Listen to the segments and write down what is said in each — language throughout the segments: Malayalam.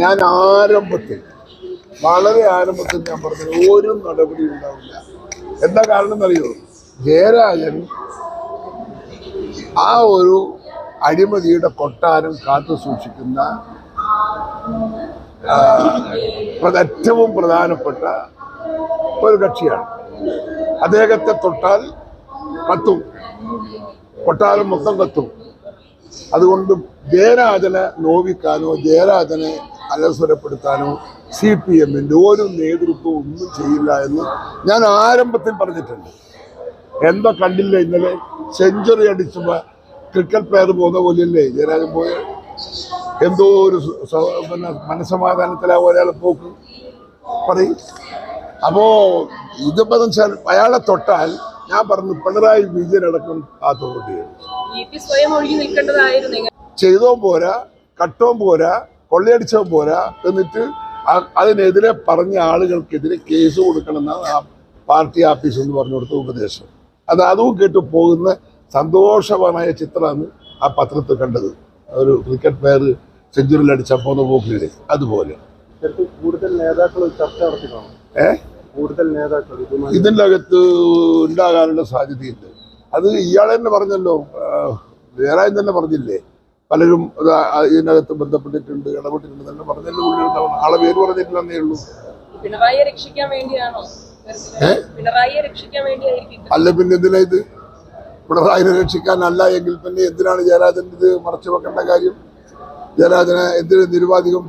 ഞാൻ ആരംഭത്തിൽ വളരെ ആരംഭത്തിൽ ഞാൻ പറഞ്ഞത് ഒരു നടപടി ഉണ്ടാവില്ല. എന്താ കാരണം എന്നറിയോ? ജയരാജൻ ആ ഒരു അഴിമതിയുടെ കൊട്ടാരം കാത്തു സൂക്ഷിക്കുന്ന ഏറ്റവും പ്രധാനപ്പെട്ട ഒരു കക്ഷിയാണ്. അദ്ദേഹത്തെ തൊട്ടാൽ കത്തും. കൊട്ടാരം മൊത്തം കത്തും. അതുകൊണ്ട് ജയരാജനെ നോവിക്കാനോ ജയരാജനെ അലസ്വരപ്പെടുത്താനോ സി പി എമ്മിന്റെ ഒരു നേതൃത്വവും ഒന്നും ചെയ്യില്ല എന്ന് ഞാൻ ആരംഭത്തിൽ പറഞ്ഞിട്ടുണ്ട്. എന്താ കണ്ടില്ല ഇന്നലെ? സെഞ്ചുറി അടിച്ച ക്രിക്കറ്റ് പ്ലെയർ പോകുന്ന പോലെയല്ലേ? ജയരാജൻ പോയ എന്തോ ഒരു പിന്നെ മനസമാധാനത്തിലാ ഒരാളെ പോക്ക്. പറയും. അപ്പോൾ ഇത് വെച്ചാൽ അയാളെ തൊട്ടാൽ ഞാൻ പറഞ്ഞു പിണറായി വിജയനടക്കം അടക്കം കാത്തുകൊണ്ടിരിക്കുന്നു ചെയ്തോ പോരാ കട്ടോ പോരാ കൊള്ളയടിച്ചോ പോരാ എന്നിട്ട് അതിനെതിരെ പറഞ്ഞ ആളുകൾക്കെതിരെ കേസ് കൊടുക്കണമെന്നാണ് ആ പാർട്ടി ആഫീസ് എന്ന് പറഞ്ഞു കൊടുത്ത ഉപദേശം. അത് അതും കേട്ട് പോകുന്ന സന്തോഷവാനായ ചിത്രമാണ് ആ പത്രത്തിൽ കണ്ടത്. ഒരു ക്രിക്കറ്റ് പ്ലെയർ സെഞ്ചുറിയിൽ അടിച്ച പോകുന്ന പോക്കില്ലേ അതുപോലെ. കൂടുതൽ നേതാക്കൾ ചർച്ച ഏ? കൂടുതൽ നേതാക്കൾ ഇതിന്റെ അകത്ത് ഉണ്ടാകാനുള്ള സാധ്യതയുണ്ട്. അത് ഇയാൾ തന്നെ പറഞ്ഞല്ലോ. വേറെ തന്നെ പറഞ്ഞില്ലേ? പലരും ഇത് ഇതിനകത്ത് ബന്ധപ്പെട്ടിട്ടുണ്ട് ഇടപെട്ടിട്ടുണ്ട് തന്നെ ആളെ പേര് പറഞ്ഞിട്ടില്ലെന്നേ ഉള്ളൂ. പിണറായിയെ രക്ഷിക്കാൻ വേണ്ടിയാണോ? പിണറായിയെ രക്ഷിക്കാൻ വേണ്ടിയായിരിക്കും അല്ല പിന്നെ എന്തിനാ ഇത്? പിണറായിനെ രക്ഷിക്കാനല്ല എങ്കിൽ പിന്നെ എന്തിനാണ് ജയരാജൻ ഇത് മറച്ചു വെക്കേണ്ട കാര്യം? ജയരാജനെ എന്തിന് നിരുപാധികം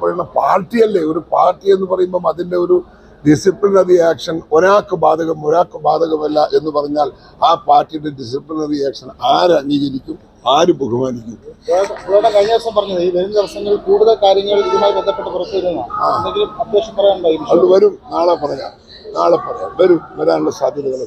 പറയുന്ന പാർട്ടിയല്ലേ? ഒരു പാർട്ടി എന്ന് പറയുമ്പം അതിന്റെ ഒരു ഡിസിപ്ലിനറി ആക്ഷൻ ഒരാൾക്ക് ബാധകം ഒരാൾക്ക് ബാധകമല്ല എന്ന് പറഞ്ഞാൽ ആ പാർട്ടിയുടെ ഡിസിപ്ലിനറി ആക്ഷൻ ആര് അംഗീകരിക്കും? ആര് ബഹുമാനിക്കും? കഴിഞ്ഞ ദിവസം പറഞ്ഞത് ഈ വരുന്ന ദിവസങ്ങളിൽ കൂടുതൽ കാര്യങ്ങൾ ഇതുമായി ബന്ധപ്പെട്ട് പുറത്തു അത്യാവശ്യം അത് വരും. നാളെ പറയാം. നാളെ പറയാം. വരും. വരാനുള്ള സാധ്യതകൾ